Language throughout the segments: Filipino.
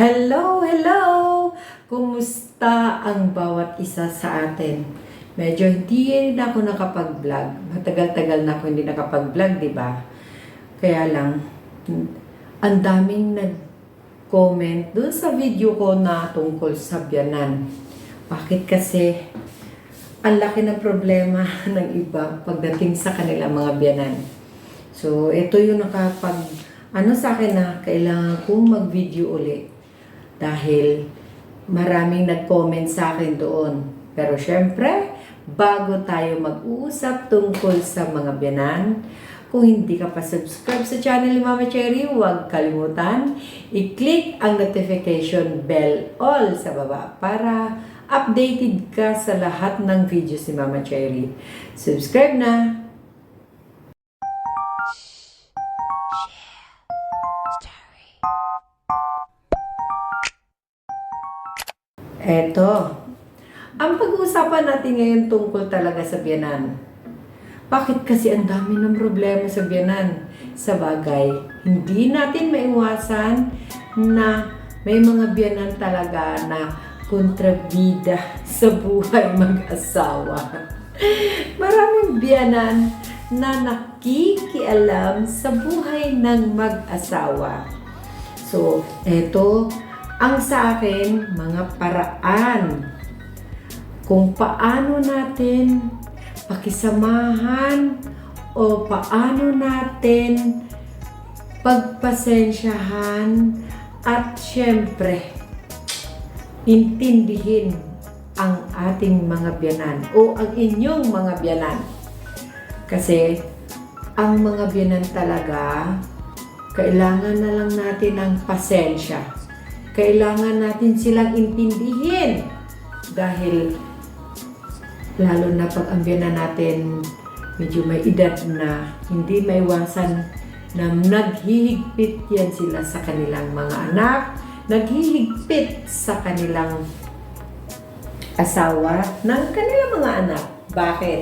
Hello, hello! Kumusta ang bawat isa sa atin? Medyo hindi na ako nakapag-vlog. Matagal-tagal na ako hindi nakapag-vlog, di ba? Kaya lang, ang daming nag-comment dun sa video ko na tungkol sa biyanan. Bakit kasi ang laki ng problema ng iba pagdating sa kanilang mga biyanan. So, ito yung nakapag, ano sa akin na kailangan kong mag-video uli. Dahil maraming nag-comment sa akin doon. Pero syempre, bago tayo mag-uusap tungkol sa mga biyanan, kung hindi ka pa subscribe sa channel ni Mama Cherry, huwag kalimutan i-click ang notification bell all sa baba para updated ka sa lahat ng videos ni Mama Cherry. Subscribe na! Eto, ang pag-uusapan natin ngayon tungkol talaga sa biyanan. Bakit kasi ang dami ng problema sa biyanan? Sa bagay, hindi natin maiwasan na may mga biyanan talaga na kontrabida sa buhay mag-asawa. Maraming biyanan na nakikialam sa buhay ng mag-asawa. So, eto, ang sa akin, mga paraan kung paano natin pakisamahan o paano natin pagpasensyahan at syempre intindihin ang ating mga biyanan o ang inyong mga biyanan. Kasi ang mga biyanan talaga kailangan na lang natin ng pasensya. Kailangan natin silang intindihin dahil lalo na pag ang biyanan natin medyo may edad na hindi maiwasan na naghihigpit yan sila sa kanilang mga anak, naghihigpit sa kanilang asawa ng kanilang mga anak. Bakit?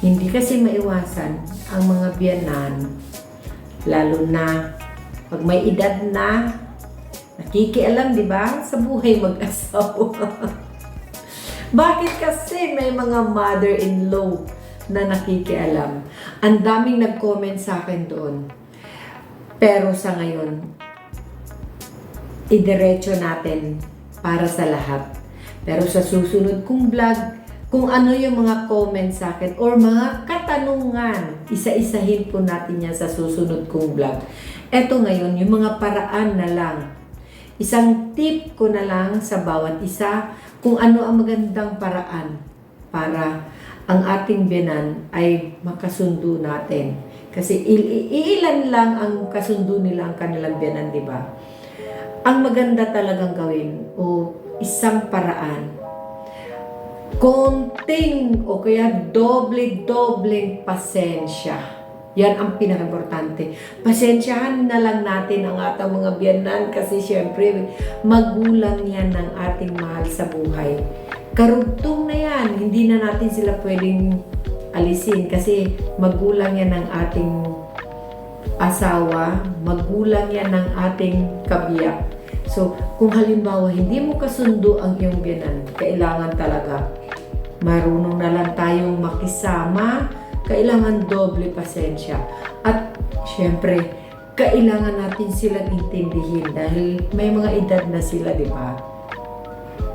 Hindi kasi maiwasan ang mga biyanan, lalo na pag may edad na, nakikialam, di ba, sa buhay mag-asawa. Bakit kasi may mga mother-in-law na nakikialam? Ang daming nag-comment sa akin doon. Pero sa ngayon, idiretso natin para sa lahat. Pero sa susunod kong vlog, kung ano yung mga comments sa akin or mga katanungan, isa-isahin po natin yan sa susunod kong vlog. Eto ngayon, yung mga paraan na lang. Isang tip ko na lang sa bawat isa kung ano ang magandang paraan para ang ating biyanan ay makasundo natin. Kasi il- iilan lang ang kasundo nila ang kanilang biyanan, di ba? Ang maganda talagang gawin o isang paraan konting o kaya doble-dobleng pasensya. Yan ang pinaka-importante. Pasensyahan na lang natin ang atang mga biyanan kasi syempre magulang yan ng ating mahal sa buhay. Karugtong na yan. Hindi na natin sila pwedeng alisin kasi magulang yan ng ating asawa, magulang yan ng ating kabiyak. So, kung halimbawa hindi mo kasundo ang iyong biyanan, kailangan talaga marunong na lang tayong makisama, kailangan doble pasensya. At syempre, kailangan natin silang intindihin dahil may mga edad na sila, di ba?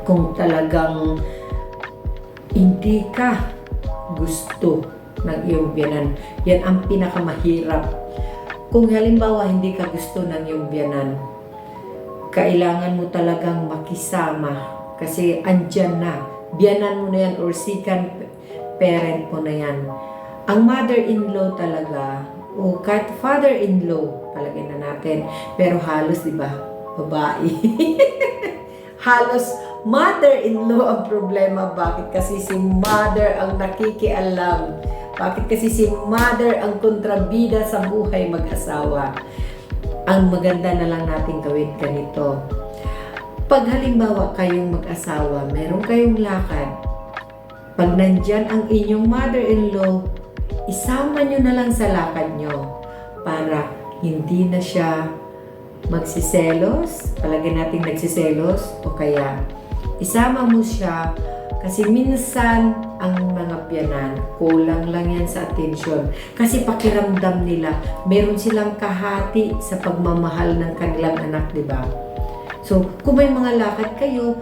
Kung talagang hindi ka gusto ng iyong biyanan, yan ang pinakamahirap. Kung halimbawa hindi ka gusto ng iyong biyanan, kailangan mo talagang makisama kasi andyan na. Biyanan mo na yan or second parent mo na yan. Ang mother-in-law talaga o kahit father-in-law palagay na natin. Pero halos, di ba, babae. halos mother-in-law ang problema. Bakit? Kasi si mother ang nakikialam. Bakit? Kasi si mother ang kontrabida sa buhay mag-asawa. Ang maganda na lang natin gawin ganito. Pag halimbawa kayong mag-asawa, meron kayong lakad, pag nandyan ang inyong mother-in-law, isama nyo na lang sa lakad nyo para hindi na siya magsiselos, palagay natin nagsiselos, o kaya isama mo siya kasi minsan ang mga biyanan, kulang lang yan sa atensyon. Kasi pakiramdam nila, meron silang kahati sa pagmamahal ng kanilang anak, di ba? So, kung may mga lakad kayo,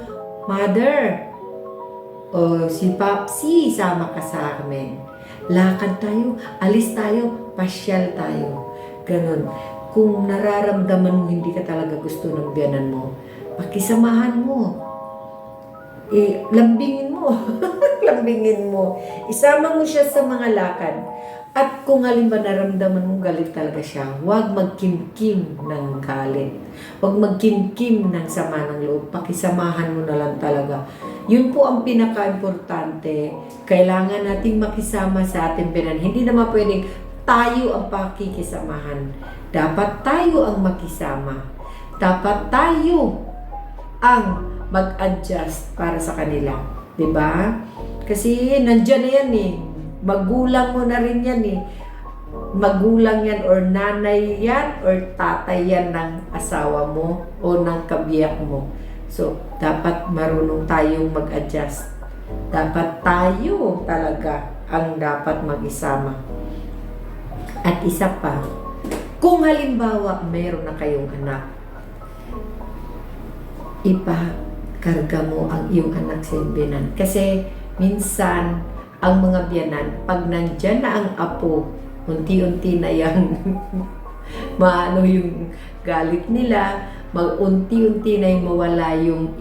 Mother, o si Papsi, sama ka sa amin. Lakad tayo, alis tayo, pasyal tayo. Ganon. Kung nararamdaman mo hindi ka talaga gusto ng biyanan mo, pakisamahan mo. Eh, lambingin mo. lambingin mo. Isama mo siya sa mga lakad. At kung halimbawa naramdaman mo galit talaga siya, huwag magkimkim ng galit. Huwag magkimkim ng sama ng loob. Pakisamahan mo na lang talaga. Yun po ang pinaka-importante. Kailangan nating makisama sa ating binan. Hindi naman pwedeng tayo ang pakikisamahan. Dapat tayo ang makisama. Dapat tayo ang mag-adjust para sa kanila. ba? Kasi nandyan na yan eh. Magulang mo na rin yan eh. Magulang yan or nanay yan or tatay yan ng asawa mo o ng kabiyak mo. So, dapat marunong tayong mag-adjust. Dapat tayo talaga ang dapat mag-isama. At isa pa, kung halimbawa mayroon na kayong anak, ipakarga mo ang iyong anak sa biyanan. Kasi minsan, ang mga biyanan, pag nandyan na ang apo, unti-unti na yan, maano yung galit nila, mag-unti-unti na yung mawala yung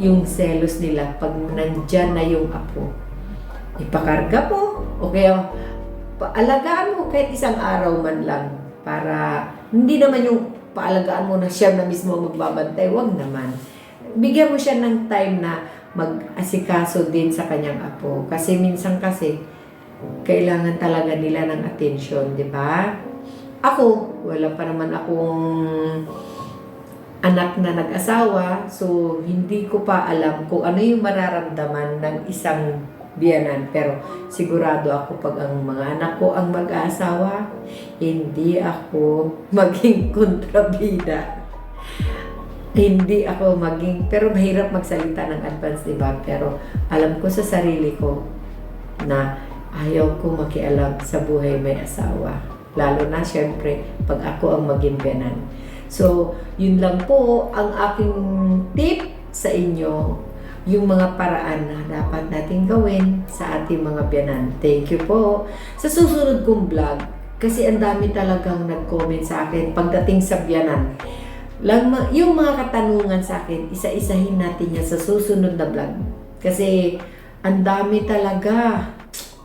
yung selos nila pag nandyan na yung apo. Ipakarga mo, o kaya paalagaan mo kahit isang araw man lang para hindi naman yung paalagaan mo na siya na mismo magbabantay, wag naman. Bigyan mo siya ng time na mag-asikaso din sa kanyang apo. Kasi minsan kasi, kailangan talaga nila ng attention, di ba? Ako, wala pa naman akong anak na nag-asawa, so hindi ko pa alam kung ano yung mararamdaman ng isang biyanan. Pero sigurado ako pag ang mga anak ko ang mag-aasawa, hindi ako maging kontrabida. Hindi ako maging, pero mahirap magsalita ng advance, di ba? Pero alam ko sa sarili ko na ayaw ko makialam sa buhay may asawa. Lalo na, syempre, pag ako ang maging biyanan. So, yun lang po ang aking tip sa inyo yung mga paraan na dapat nating gawin sa ating mga biyanan. Thank you po. Sa susunod kong vlog, kasi ang dami talagang nag-comment sa akin pagdating sa biyanan. Lang, yung mga katanungan sa akin, isa-isahin natin yan sa susunod na vlog. Kasi ang dami talaga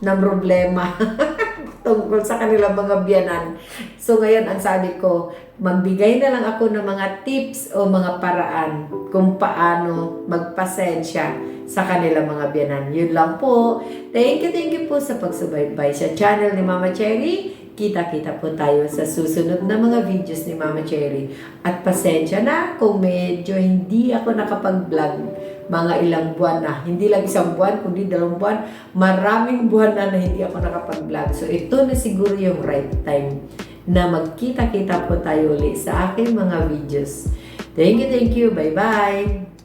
ng problema tungkol sa kanilang mga biyanan. So ngayon, ang sabi ko, magbigay na lang ako ng mga tips o mga paraan kung paano magpasensya sa kanilang mga biyanan. Yun lang po. Thank you, thank you po sa pagsubaybay sa channel ni Mama Cherry. Kita-kita po tayo sa susunod na mga videos ni Mama Cherry. At pasensya na kung medyo hindi ako nakapag-vlog mga ilang buwan na. Hindi lang isang buwan, kundi dalawang buwan. Maraming buwan na na hindi ako nakapag-vlog. So ito na siguro yung right time na magkita-kita po tayo ulit sa aking mga videos. Thank you, thank you. Bye-bye!